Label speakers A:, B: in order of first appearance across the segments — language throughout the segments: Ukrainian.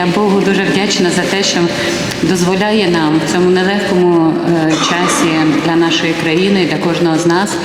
A: Я Богу дуже вдячна за те, що дозволяє нам в цьому нелегкому е, часі для нашої країни, для кожного з нас,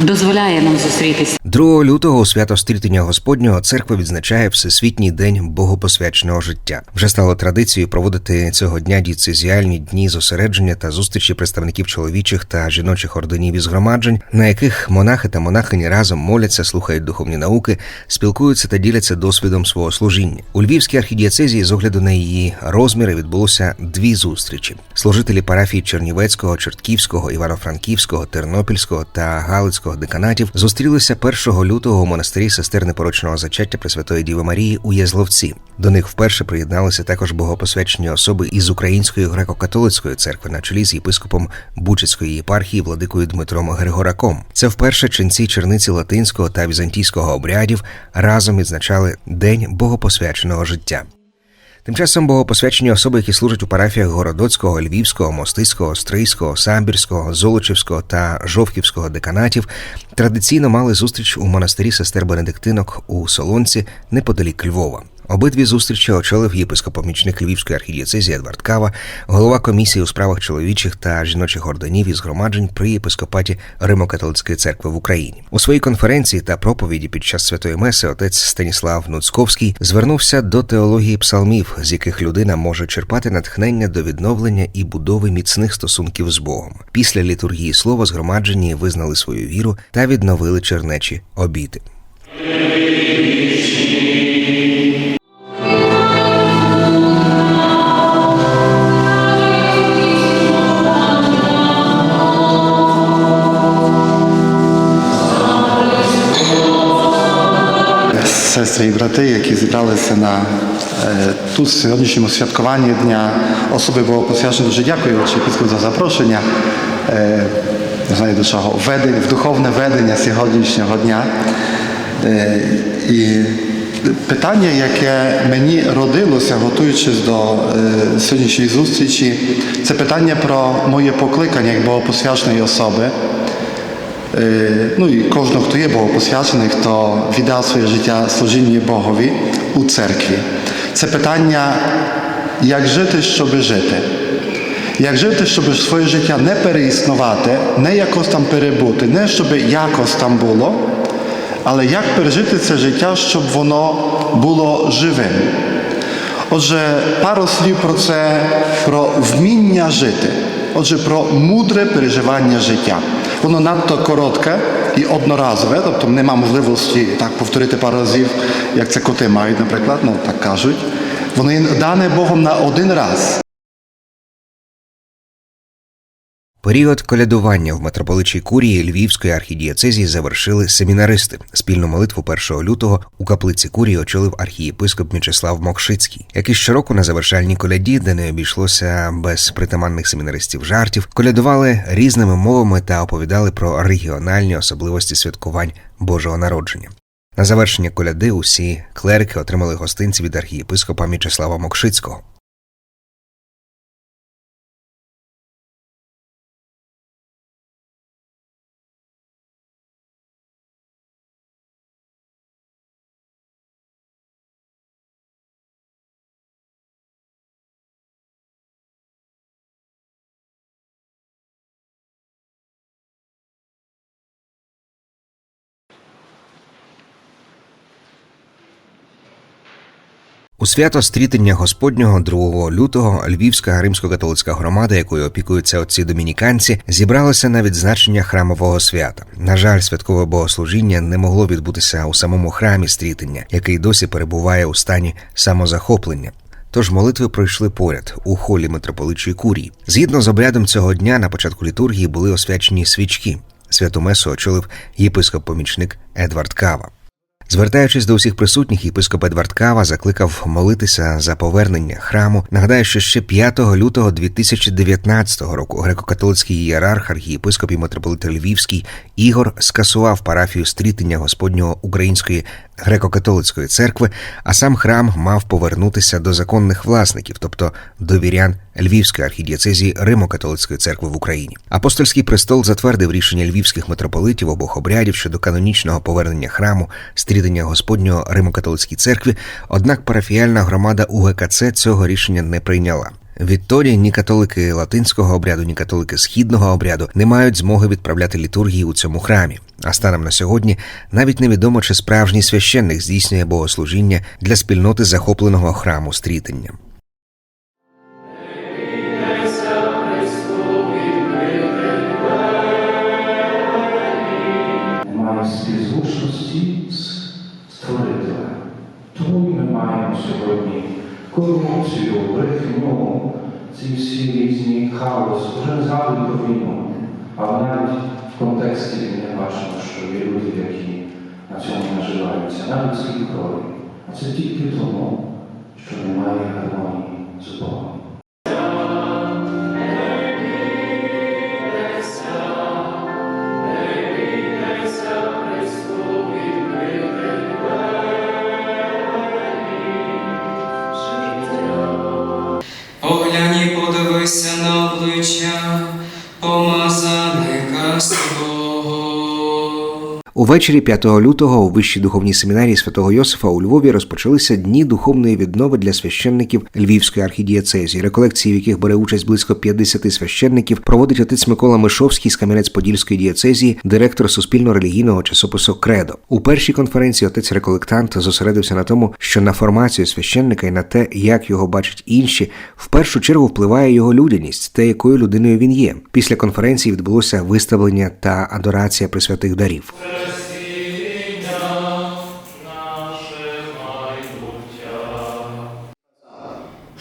A: дозволяє нам зустрітися.
B: 2 лютого у свято стрітення Господнього церква відзначає Всесвітній день богопосвяченого життя. Вже стало традицією проводити цього дня діцезіальні дні зосередження та зустрічі представників чоловічих та жіночих орденів і згромаджень, на яких монахи та монахині разом моляться, слухають духовні науки, спілкуються та діляться досвідом свого служіння. У Львівській архідієцезії з огляду на її розміри відбулося дві зустрічі. Служителі парафії Чернівецького, Чортківського, Івано-Франківського, Тернопільського та Галицького деканатів зустрілися 1 лютого у монастирі сестер непорочного зачаття Пресвятої Діви Марії у Язловці. До них вперше приєдналися також богопосвячені особи із Української греко-католицької церкви на чолі з єпископом Бучицької єпархії владикою Дмитром Григораком. Це вперше ченці черниці латинського та візантійського обрядів разом відзначали День богопосвяченого життя. Тим часом богопосвячені особи, які служать у парафіях Городоцького, Львівського, Мостицького, Стрийського, Самбірського, Золочівського та Жовківського деканатів, традиційно мали зустріч у монастирі сестер Бенедиктинок у Солонці неподалік Львова. Обидві зустрічі очолив єпископ-помічник Львівської архідієцезії Едвард Кава, голова комісії у справах чоловічих та жіночих орденів і згромаджень при єпископаті Римо-католицької церкви в Україні. У своїй конференції та проповіді під час святої меси отець Станіслав Нуцьковський звернувся до теології псалмів, з яких людина може черпати натхнення до відновлення і будови міцних стосунків з Богом. Після літургії слова згромаджені визнали свою віру та відновили чернечі обіти.
C: Сестри і брати, які зібралися на е, тут сьогоднішньому святкуванні Дня особи Богопосвяченої, дуже дякую Отче за запрошення. Е, не знаю до чого, введення, в духовне ведення сьогоднішнього дня. Е, і питання, яке мені родилося, готуючись до сьогоднішньої зустрічі, це питання про моє покликання як богопосвяченої особи. Е, Ну і кожного, хто є богопосвячений, хто віддав своє життя служінню Богові у церкві. Це питання, як жити, щоби жити. Як жити, щоб своє життя не переіснувати, не якось там перебути, не щоб якось там було, але як пережити це життя, щоб воно було живим. Отже, пару слів про це, про вміння жити. Отже, про мудре переживання життя. Воно надто коротке і одноразове, тобто нема можливості так повторити пару разів, як це коти мають, наприклад, ну так кажуть. Воно дане Богом на один раз.
B: Період колядування в митрополичій курії Львівської архідієцезії завершили семінаристи. Спільну молитву 1 лютого у каплиці курії очолив архієпископ Мічеслав Мокшицький. Як і щороку на завершальній коляді, де не обійшлося без притаманних семінаристів жартів, колядували різними мовами та оповідали про регіональні особливості святкувань Божого народження. На завершення коляди усі клерики отримали гостинці від архієпископа Мічеслава Мокшицького. У свято стрітення Господнього 2 лютого Львівська римсько-католицька громада, якою опікуються отці домініканці, зібралася на відзначення храмового свята. На жаль, святкове богослужіння не могло відбутися у самому храмі стрітення, який досі перебуває у стані самозахоплення. Тож молитви пройшли поряд у холі митрополичої курії. Згідно з обрядом цього дня, на початку літургії були освячені свічки. Святу месу очолив єпископ-помічник Едвард Кава. Звертаючись до усіх присутніх, єпископ Едвард Кава закликав молитися за повернення храму. Нагадаю, що ще 5 лютого 2019 року греко-католицький ієрарх, архієпископ і митрополит Львівський Ігор скасував парафію стрітення Господнього Української греко-католицької церкви, а сам храм мав повернутися до законних власників, тобто до вірян Львівської архідієцезії Римо-католицької церкви в Україні. Апостольський престол затвердив рішення львівських митрополитів обох обрядів щодо канонічного повернення храму стрідення Господнього Римо-католицькій церкві. Однак парафіяльна громада УГКЦ цього рішення не прийняла. Відтоді ні католики латинського обряду, ні католики східного обряду не мають змоги відправляти літургії у цьому храмі. А станом на сьогодні навіть невідомо, чи справжній священник здійснює богослужіння для спільноти захопленого храму стрітення.
D: Сьогодні корупцію, брехню, ці всі різні хаос, вже не згадую про війну, але навіть в контексті не бачимо, що є люди, які на цьому наживаються, навіть з крові. А це тільки тому, що немає гармонії з Богом.
B: Увечері 5 лютого у вищій духовній семінарії святого Йосифа у Львові розпочалися дні духовної віднови для священників Львівської архідієцезії, реколекції, в яких бере участь близько 50 священників, проводить отець Микола Мишовський з Кам'янець-Подільської дієцезії, директор суспільно-релігійного часопису Кредо. У першій конференції отець реколектант зосередився на тому, що на формацію священника і на те, як його бачать інші, в першу чергу впливає його людяність, те, якою людиною він є. Після конференції відбулося виставлення та адорація присвятих дарів.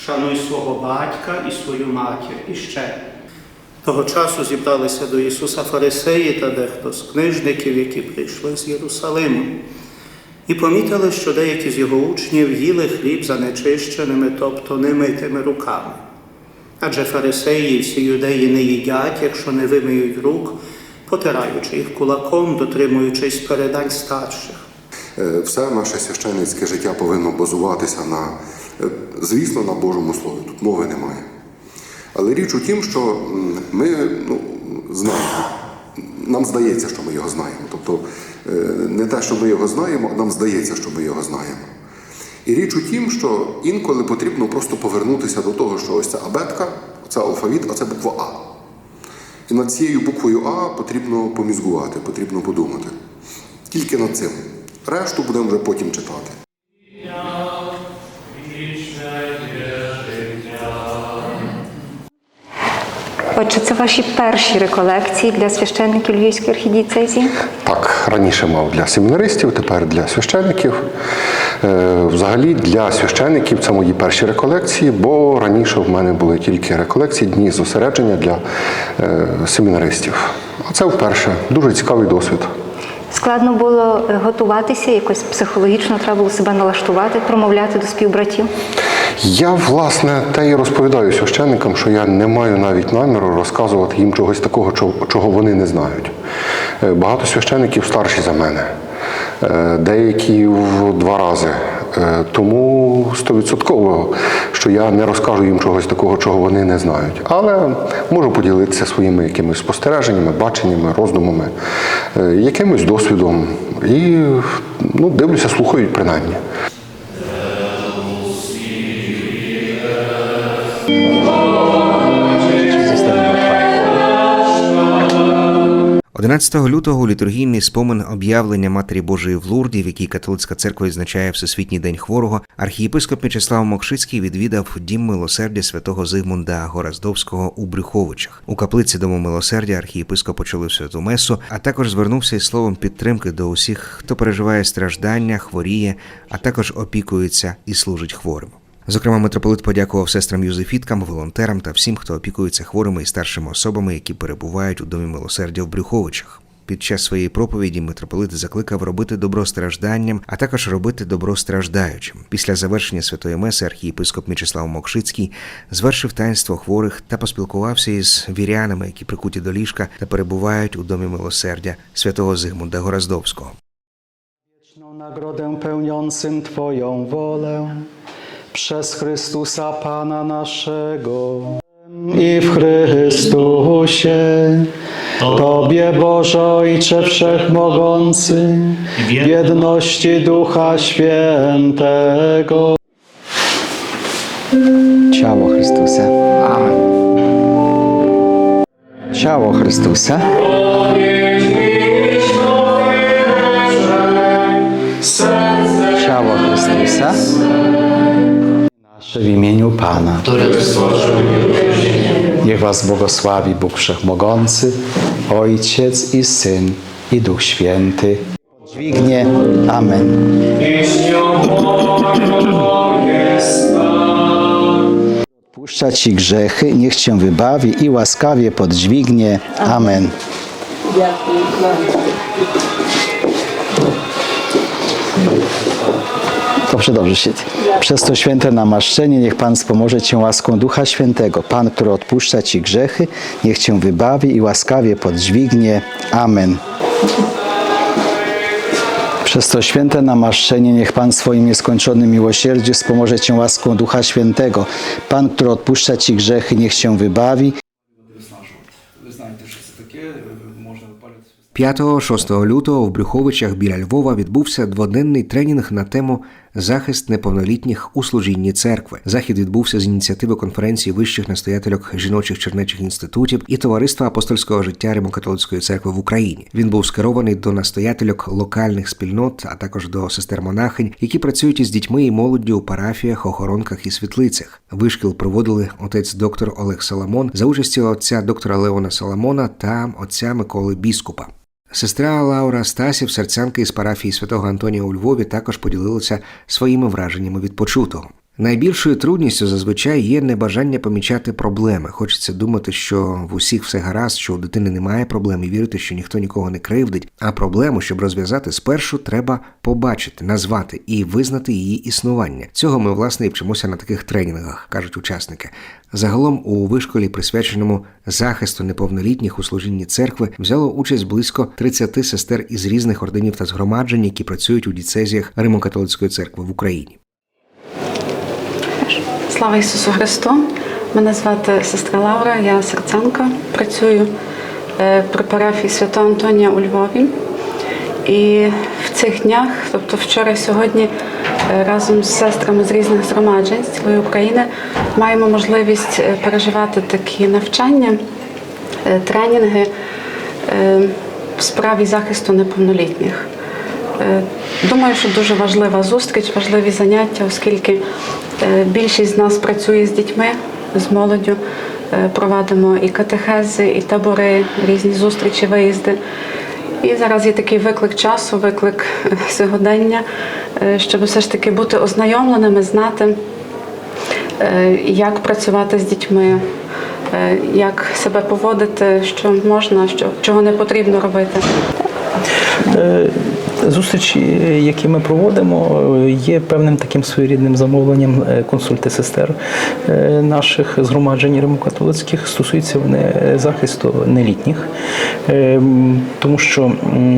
E: Шануй свого батька і свою матір. І ще того часу зібралися до Ісуса фарисеї та дехто з книжників, які прийшли з Єрусалиму, і помітили, що деякі з його учнів їли хліб за нечищеними, тобто немитими руками. Адже фарисеї і всі юдеї не їдять, якщо не вимиють рук, потираючи їх кулаком, дотримуючись передань старших.
F: Е, Все наше священницьке життя повинно базуватися на, звісно, на Божому Слові. Тут мови немає. Але річ у тім, що ми ну, знаємо, нам здається, що ми його знаємо. Тобто е, не те, що ми його знаємо, а нам здається, що ми його знаємо. І річ у тім, що інколи потрібно просто повернутися до того, що ось ця абетка, це алфавіт, а це буква А. І над цією буквою А потрібно помізгувати, потрібно подумати. Тільки над цим. Решту будемо вже потім читати.
G: Отже, це ваші перші реколекції для священників Львівської архідієцезії?
F: Так, раніше мав для семінаристів, тепер для священників. Е, Взагалі для священників це мої перші реколекції, бо раніше в мене були тільки реколекції, дні зосередження для е, семінаристів. А це вперше дуже цікавий досвід.
G: Складно було готуватися, якось психологічно треба було себе налаштувати, промовляти до співбратів.
F: Я, власне, те і розповідаю священникам, що я не маю навіть наміру розказувати їм чогось такого, чого- вони не знають. Е, Багато священників старші за мене, е, деякі в два рази. Е, Тому стовідсотково, що я не розкажу їм чогось такого, чого вони не знають. Але можу поділитися своїми якимись спостереженнями, баченнями, роздумами, якимось досвідом. І ну, дивлюся, слухають принаймні.
B: 11 лютого літургійний спомин об'явлення Матері Божої в Лурді, в якій католицька церква відзначає Всесвітній день хворого, архієпископ Мячеслав Мокшицький відвідав дім милосердя святого Зигмунда Гораздовського у Брюховичах. У каплиці дому милосердя архієпископ почули святу месу, а також звернувся із словом підтримки до усіх, хто переживає страждання, хворіє, а також опікується і служить хворим. Зокрема, митрополит подякував сестрам Юзефіткам, волонтерам та всім, хто опікується хворими і старшими особами, які перебувають у домі милосердя в Брюховичах. Під час своєї проповіді митрополит закликав робити добро стражданням, а також робити добро страждаючим. Після завершення святої меси архієпископ Мічеслав Мокшицький звершив таїнство хворих та поспілкувався із вірянами, які прикуті до ліжка та перебувають у домі милосердя святого Зигмунда Гораздовського.
H: Wieczną nagrodę pełniącym Twoją wolę,
C: przez Chrystusa Pana naszego. I w Chrystusie, Tobie Boże Ojcze Wszechmogący, w jedności Ducha Świętego.
H: Ciało Chrystusa.
C: Amen.
H: Ciało Chrystusa. Ciało Chrystusa.
C: W imieniu Pana. Niech Was błogosławi Bóg Wszechmogący, Ojciec i Syn i Duch Święty.
H: Dźwignie. Amen. Odpuszcza Ci grzechy, niech Cię wybawi i łaskawie podźwignie. Amen. Dobrze, dobrze się. Przez to święte namaszczenie niech Pan wspomoże Cię łaską Ducha Świętego. Pan, który odpuszcza Ci grzechy, niech Cię wybawi i łaskawie podźwignie. Amen. Przez to święte namaszczenie niech Pan swoim nieskończonym miłosierdziu wspomoże Cię łaską Ducha Świętego. Pan, który odpuszcza Ci grzechy, niech Cię wybawi
B: 5-6 лютого в Брюховичах біля Львова відбувся дводенний тренінг на тему захист неповнолітніх у служінні церкви. Захід відбувся з ініціативи конференції вищих настоятельок жіночих чернечих інститутів і товариства апостольського життя Римокатолицької церкви в Україні. Він був скерований до настоятельок локальних спільнот, а також до сестер монахинь, які працюють із дітьми і молоддю у парафіях, охоронках і світлицях. Вишкіл проводили отець доктор Олег Соломон за участю отця доктора Леона Соломона та отця Миколи Біскупа. Сестра Лаура Стасів, серцянка із парафії святого Антонія у Львові, також поділилася своїми враженнями від почутого. Найбільшою трудністю зазвичай є небажання помічати проблеми. Хочеться думати, що в усіх все гаразд, що у дитини немає проблем і вірити, що ніхто нікого не кривдить. А проблему, щоб розв'язати, спершу треба побачити, назвати і визнати її існування. Цього ми власне і вчимося на таких тренінгах, кажуть учасники. Загалом у вишколі, присвяченому захисту неповнолітніх у служінні церкви, взяло участь близько 30 сестер із різних орденів та згромаджень, які працюють у діцезіях Римо-католицької церкви в Україні.
I: Слава Ісусу Христу! Мене звати сестра Лаура, я серцянка, працюю е, при парафії Святого Антонія у Львові. І в цих днях, тобто вчора і сьогодні, е, разом з сестрами з різних згромаджень з цілої України маємо можливість е, переживати такі навчання, тренінги в справі захисту неповнолітніх. Е, Думаю, що дуже важлива зустріч, важливі заняття, оскільки е, більшість з нас працює з дітьми, з молоддю, е, проводимо і катехези, і табори, різні зустрічі, виїзди. І зараз є такий виклик часу, виклик сьогодення, щоб все ж таки бути ознайомленими, знати, як працювати з дітьми, як себе поводити, що можна, що, чого не потрібно робити.
J: Е, Зустрічі, які ми проводимо, е, є певним таким своєрідним замовленням е, консульти сестер е, наших згромаджень римокатолицьких. Стосуються вони е, захисту нелітніх, Е, тому що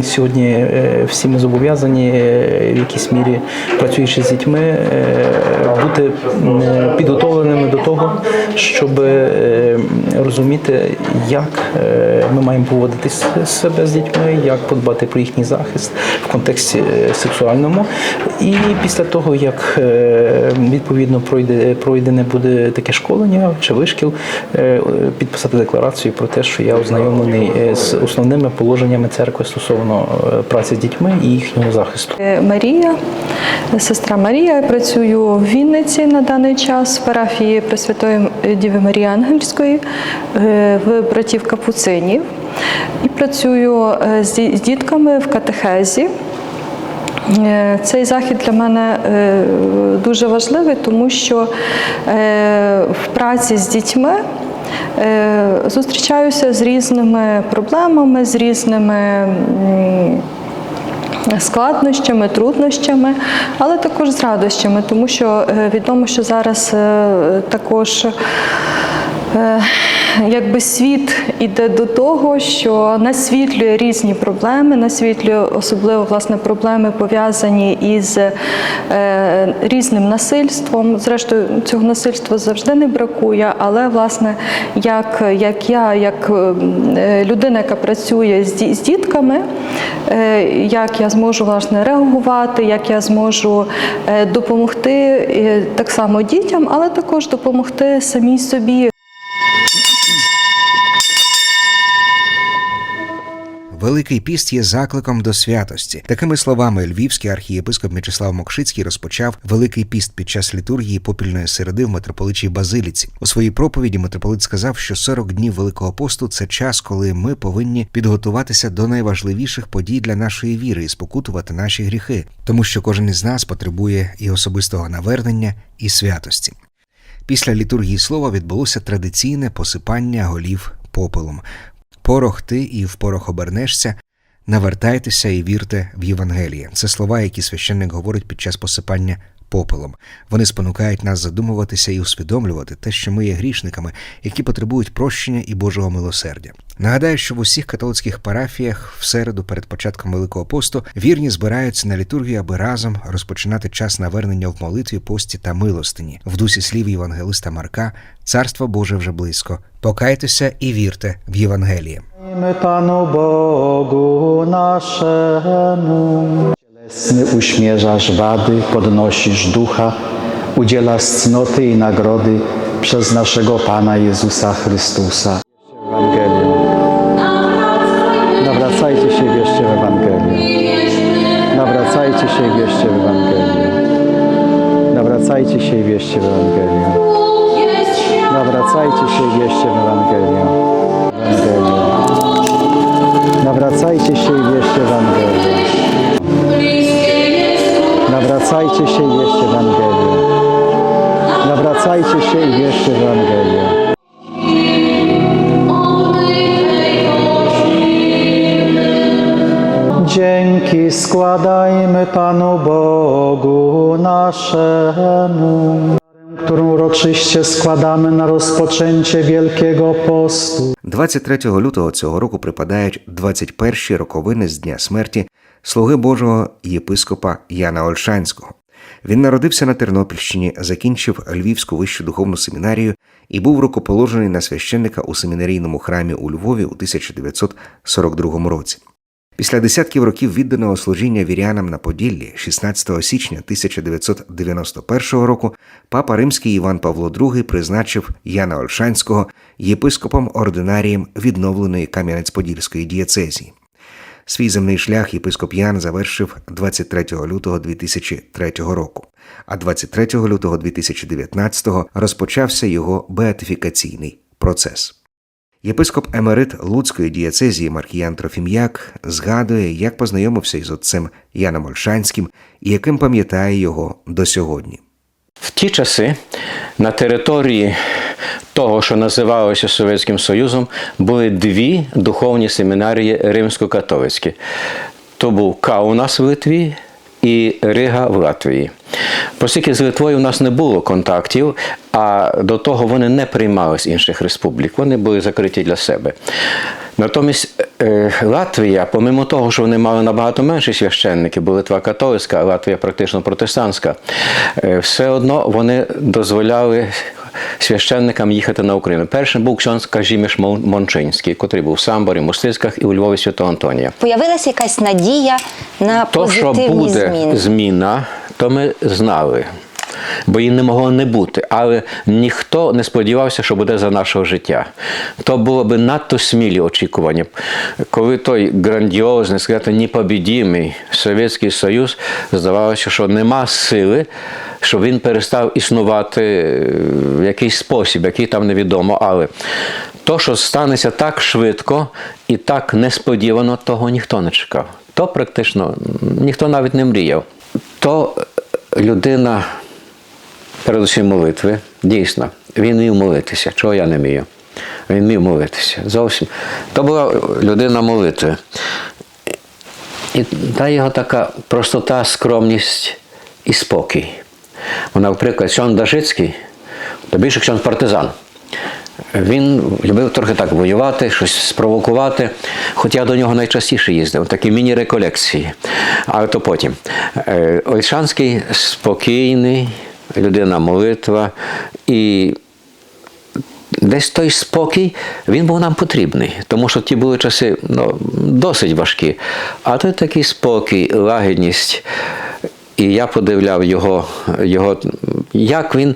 J: сьогодні е, всі ми зобов'язані е, в якійсь мірі, працюючи з дітьми, е, бути е, підготовленими до того, щоб е, розуміти, як е, ми маємо поводитись себе з дітьми, як подбати про їхній захист контексті е, сексуальному. І після того, як е, відповідно пройде пройдене буде таке школення чи вишкіл, е, підписати декларацію про те, що я ознайомлений з основними положеннями церкви стосовно праці з дітьми і їхнього захисту.
K: Марія, сестра Марія. Я працюю в Вінниці на даний час в парафії Пресвятої Діви Марії Ангельської в братів Капуцинів. І працюю е, з дітками в катехезі. Е, Цей захід для мене е, дуже важливий, тому що в праці з дітьми зустрічаюся з різними проблемами, з різними. складнощами, труднощами, але також з радощами, тому що відомо, що зараз також якби світ іде до того, що насвітлює різні проблеми, насвітлює особливо власне проблеми пов'язані із е, різним насильством. Зрештою, цього насильства завжди не бракує, але власне, як, як я, як е, людина, яка працює з, з дітками, е, як я зможу власне реагувати, як я зможу е, допомогти е, так само дітям, але також допомогти самій собі.
B: Великий піст є закликом до святості. Такими словами, львівський архієпископ Мячеслав Мокшицький розпочав Великий піст під час літургії попільної середи в митрополичій Базиліці. У своїй проповіді митрополит сказав, що 40 днів Великого посту це час, коли ми повинні підготуватися до найважливіших подій для нашої віри і спокутувати наші гріхи, тому що кожен із нас потребує і особистого навернення, і святості. Після літургії слова відбулося традиційне посипання голів попелом. Порох ти і в порох обернешся, навертайтеся і вірте в Євангеліє. Це слова, які священник говорить під час посипання попелом. Вони спонукають нас задумуватися і усвідомлювати те, що ми є грішниками, які потребують прощення і Божого милосердя. Нагадаю, що в усіх католицьких парафіях в середу перед початком Великого посту вірні збираються на літургію, аби разом розпочинати час навернення в молитві, пості та милостині. В дусі слів Євангелиста Марка Царство Боже вже близько. Покайтеся і вірте в Євангеліє.
H: My Panu Cielesny uśmierzasz wady, podnosisz ducha, udzielasz cnoty i nagrody przez naszego Pana Jezusa Chrystusa. Nawracajcie się i wierzcie w Ewangelię. Nawracajcie się i wierzcie w Ewangelię. Nawracajcie się i wierzcie w Ewangelię. Nawracajcie się i wierzcie w Ewangelię. Ewangelię. Nawracajcie się i wierzcie w Ewangelię. Nawracajcie się i wierzcie w Ewangelię. Nawracajcie się i wierzcie w Ewangelię. Dzięki składajmy Panu Bogu naszemu, którą uroczyście składamy na rozpoczęcie Wielkiego Postu.
B: 23 lютого цього року припадають 21 роковини з дня смерті слуги Божого єпископа Яна Ольшанського. Він народився на Тернопільщині, закінчив Львівську вищу духовну семінарію і був рукоположений на священника у семінарійному храмі у Львові у 1942 році. Після десятків років відданого служіння вірянам на Поділлі, 16 січня 1991 року, папа римський Іван Павло II призначив Яна Ольшанського єпископом ординарієм відновленої Кам'янець-Подільської дієцезії. Свій земний шлях єпископ Ян завершив 23 лютого 2003 року, а 23 лютого 2019 розпочався його беатифікаційний процес. Єпископ Емерит Луцької дієцезії Маркіян Трофім'як згадує, як познайомився із отцем Яном Ольшанським і яким пам'ятає його до сьогодні.
L: В ті часи на території того, що називалося Совєтським Союзом, були дві духовні семінарії римсько-католицькі. То був Каунас в Литві і Рига в Латвії. Оскільки з Литвою у нас не було контактів, а до того вони не приймали з інших республік, вони були закриті для себе. Натомість е, Латвія, помимо того, що вони мали набагато менші священники, бо Литва католицька, а Латвія практично протестантська, е, все одно вони дозволяли священникам їхати на Україну. Першим був ксьонс Кажіміш Мончинський, котрий був в Самборі, Мостицьках і у Львові Святого Антонія.
M: Появилася якась надія на
L: То, що буде
M: зміни.
L: зміна, то ми знали. Бо її не могло не бути, але ніхто не сподівався, що буде за нашого життя. То було би надто смілі очікування. Коли той грандіозний, сказати, непобідімий Совєтський Союз, здавалося, що нема сили, щоб він перестав існувати в якийсь спосіб, який там невідомо. Але то, що станеться так швидко і так несподівано, того ніхто не чекав. То практично ніхто навіть не мріяв. То людина, передусім молитви, дійсно, він вмів молитися. Чого я не вмію? Він вмів молитися. Зовсім. То була людина молитви. І та його така простота, скромність і спокій. Вона, наприклад, Сьон Дашицький, то більше Ксьон партизан. Він любив трохи так воювати, щось спровокувати. Хоч я до нього найчастіше їздив, такі міні-реколекції. Але то потім. Е, Ольшанський спокійний, людина молитва. І десь той спокій він був нам потрібний, тому що ті були часи ну, досить важкі. А той такий спокій, лагідність. І я подивляв його, його як він,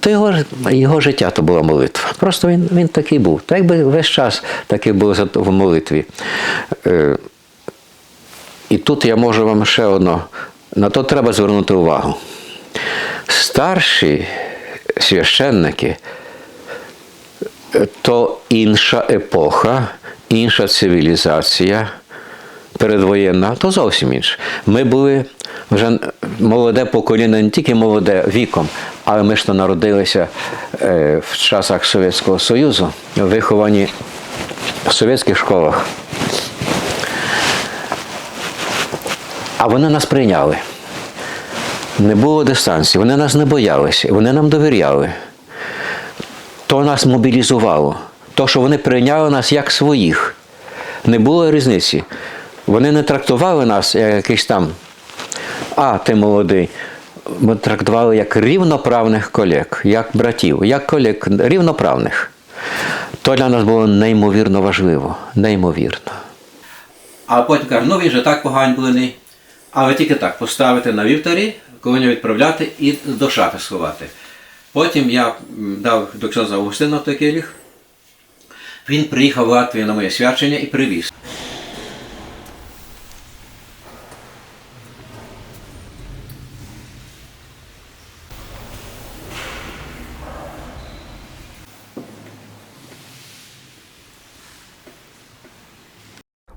L: то його, його життя то була молитва. Просто він, він такий був. Так якби весь час такий був в молитві. Е, І тут я можу вам ще одно, на то треба звернути увагу. Старші священники то інша епоха, інша цивілізація передвоєнна, то зовсім інше. Ми були вже молоде покоління, не тільки молоде віком, але ми ж то народилися е, в часах Совєтського Союзу, виховані в совєтських школах. А вони нас прийняли. Не було дистанції, вони нас не боялися, вони нам довіряли то нас мобілізувало. То, що вони прийняли нас як своїх. Не було різниці. Вони не трактували нас як якийсь там, а ти молодий. Ми трактували як рівноправних колег, як братів, як колег рівноправних. То для нас було неймовірно важливо. Неймовірно.
N: А потім каже, ну він же так поганьблений. Але тільки так поставити на вівтарі, коли відправляти і до шафи сховати. Потім я дав до ксьонза Августина той келіх. Він приїхав в Латвію на моє свячення і привіз.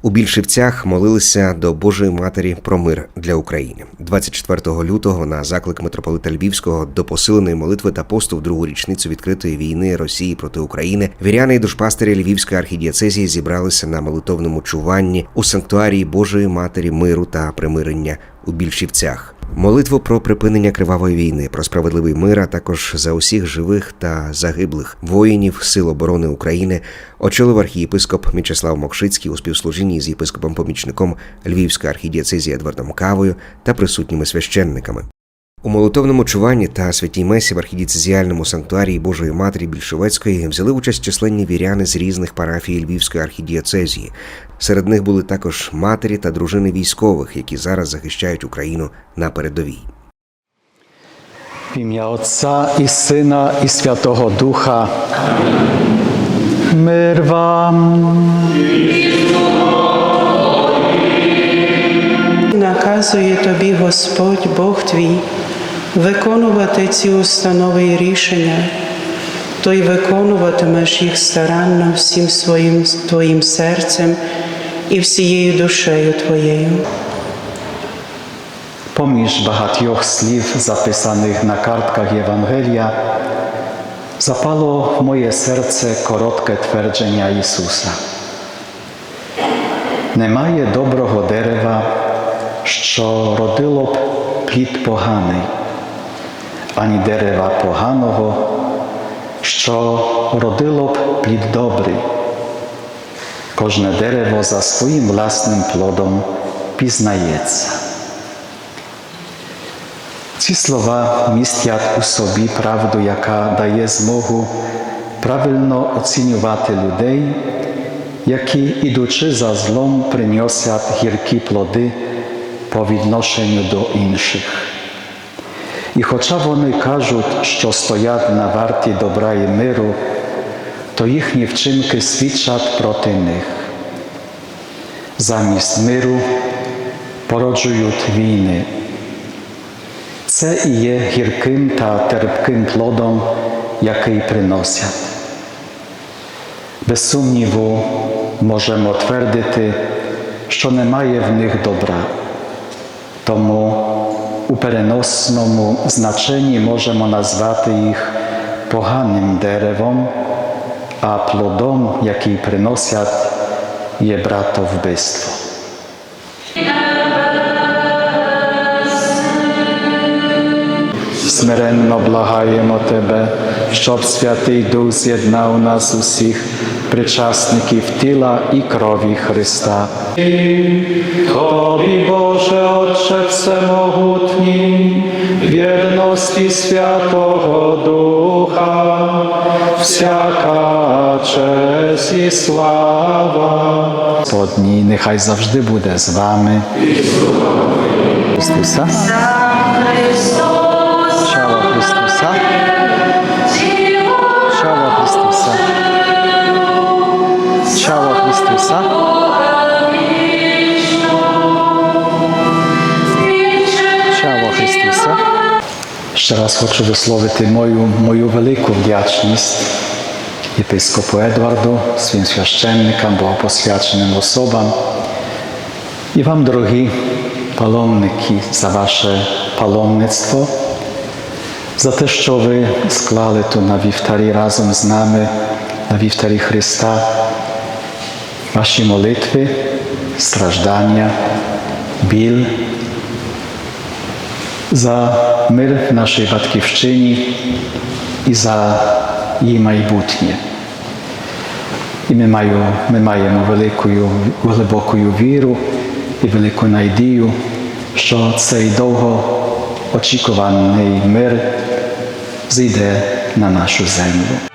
B: У більшівцях молилися до Божої Матері про мир для України 24 лютого на заклик митрополита Львівського до посиленої молитви та посту в другу річницю відкритої війни Росії проти України. Віряни і душпастері Львівської архідіацезії зібралися на молитовному чуванні у санктуарії Божої Матері миру та примирення у більшівцях. Молитву про припинення кривавої війни, про справедливий мир, а також за усіх живих та загиблих воїнів Сил оборони України очолив архієпископ Мічеслав Мокшицький у співслужінні з єпископом-помічником Львівської архідіацезії Едвардом Кавою та присутніми священниками. У молитовному чуванні та святій месі в архідіцезіальному санктуарії Божої Матері Більшовецької взяли участь численні віряни з різних парафій Львівської архідіацезії. Серед них були також матері та дружини військових, які зараз захищають Україну на передовій.
H: W imię Ojca i Syna i Świętego Ducha. Mir wam.
O: Наказує тобі Господь Бог твій виконувати ці установи і рішення, то й виконуватимеш їх старанно всім своїм твоїм серцем і всією душею твоєю.
H: Pomíż багатьох слів, записаних на картках Євангелія, запало в моє серце коротке твердження Ісуса. Немає доброго дерева, що родило б плід поганий, ані дерева поганого, що родило б плід добрий. Кожне дерево за своїм власним плодом пізнається. Ці слова містять у собі правду, яка дає змогу правильно оцінювати людей, які, ідучи за злом, приносять гіркі плоди по відношенню до інших. І хоча вони кажуть, що стоять на варті добра і миру, то їхні вчинки свідчать проти них. Замість миру породжують війни. Це і є гірким та терпким плодом, який приносять. Без сумніву можемо твердити, що немає в них добра. Тому у переносному значенні можемо назвати їх поганим деревом, а плодом, який приносять, є братовбивство. смиренно благаємо Тебе, щоб Святий Дух з'єднав нас усіх, причасників тіла і крові Христа. Тобі, Боже, Отче Всемогутній, в єдності Святого Духа, всяка честь і слава. Господній, нехай завжди буде з вами. Хриstusa. Ciała Chrystusa. Ще раз хочу висловити мою, мою велику вдячність єпископу Едварду, своїм священникам, богопосвяченим особам. І вам, дорогі паломники, за ваше паломництво, за те, що ви склали тут на вівтарі разом з нами, на вівтарі Христа, ваші молитви, страждання, біль, за мир нашій батьківщині і за її майбутнє. І ми маємо, ми маємо велику, глибоку віру і велику надію, що цей довго очікуваний мир зійде на нашу землю.